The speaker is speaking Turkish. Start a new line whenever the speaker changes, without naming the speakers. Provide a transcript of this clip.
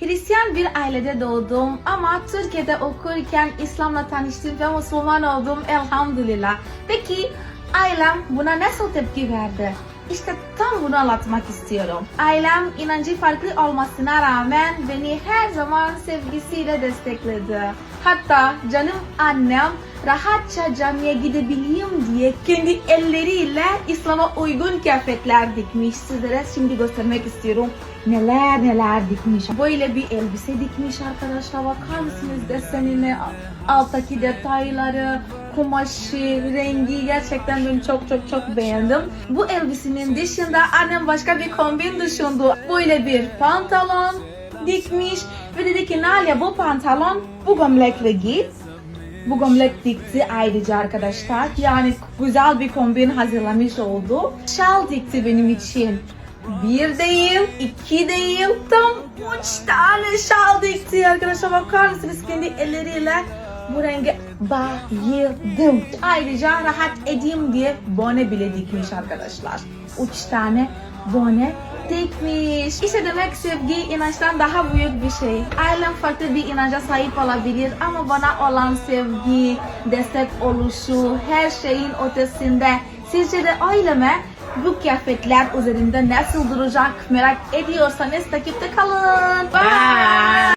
Hristiyan bir ailede doğdum ama Türkiye'de okurken İslam'la tanıştım ve Müslüman oldum elhamdülillah. Peki ailem buna nasıl tepki verdi? İşte tam bunu anlatmak istiyorum. Ailem inancı farklı olmasına rağmen beni her zaman sevgisiyle destekledi. Hatta canım annem rahatça camiye gidebileyim diye kendi elleriyle İslam'a uygun kıyafetler dikmiş. Sizlere şimdi göstermek istiyorum. Neler neler dikmiş. Böyle bir elbise dikmiş arkadaşlar. Bakar mısınız desenine, alttaki detayları, kumaşı, rengi gerçekten ben çok çok çok beğendim. Bu elbisenin dışında annem başka bir kombin düşündü. Böyle bir pantolon dikmiş ve dedi ki Nalia bu pantolon bu gömlekle git. Bu gömlek dikti ayrıca arkadaşlar. Yani güzel bir kombin hazırlamış oldu. Şal dikti benim için. Bir değil, iki değil, tam üç tane şal dikti arkadaşlar. Bakar mısınız kendi elleriyle bu renge bayıldım. Ayrıca rahat edeyim diye bone bile dikmiş arkadaşlar. Üç tane bone dikmiş. İşte demek sevgi inançtan daha büyük bir şey. Ailem farklı bir inanca sahip olabilir ama bana olan sevgi, destek oluşu, her şeyin ötesinde. Sizce de öyle mi? Bu kıyafetler üzerinde nasıl duracak merak ediyorsanız takipte kalın. Bye.